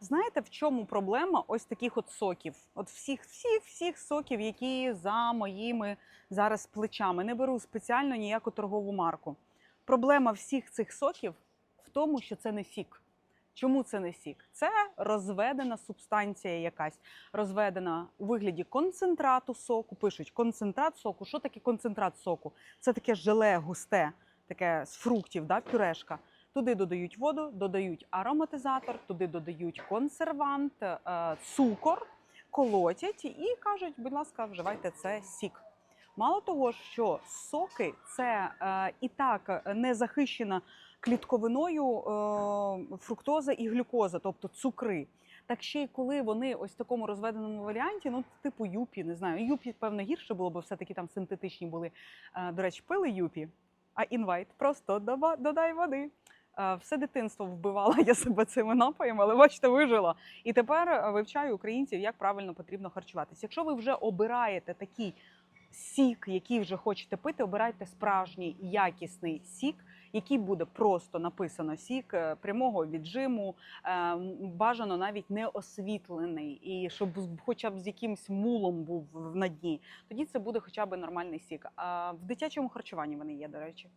Знаєте, в чому проблема ось таких от соків? От всіх, всіх, всіх соків, які за моїми зараз плечами. Не беру спеціально ніяку торгову марку. Проблема всіх цих соків в тому, що це не сік. Чому це не сік? Це розведена субстанція якась, розведена у вигляді концентрату соку. Пишуть концентрат соку. Що таке концентрат соку? Це таке желе густе, таке з фруктів, да, пюрешка. Туди додають воду, додають ароматизатор, туди додають консервант, е, цукор, колотять і кажуть, будь ласка, вживайте це сік. Мало того, що соки це е, і так не захищена клітковиною е, фруктоза і глюкоза, тобто цукри. Так ще й коли вони ось в такому розведеному варіанті, ну типу юпі, не знаю, юпі, певно, гірше було, бо все-таки там синтетичні були. До речі, пили юпі, а інвайт просто додай води. Е, Все дитинство вбивала я себе цими напоями, але бачите, вижила. І тепер е, вивчаю українців, як правильно потрібно харчуватися. Якщо ви вже обираєте такий сік, який вже хочете пити, обирайте справжній якісний сік, який буде просто написано сік е, прямого віджиму, бажано навіть не освітлений, і щоб хоча б з якимсь мулом був на дні. Тоді це буде хоча б нормальний сік. А в дитячому харчуванні вони є, до речі.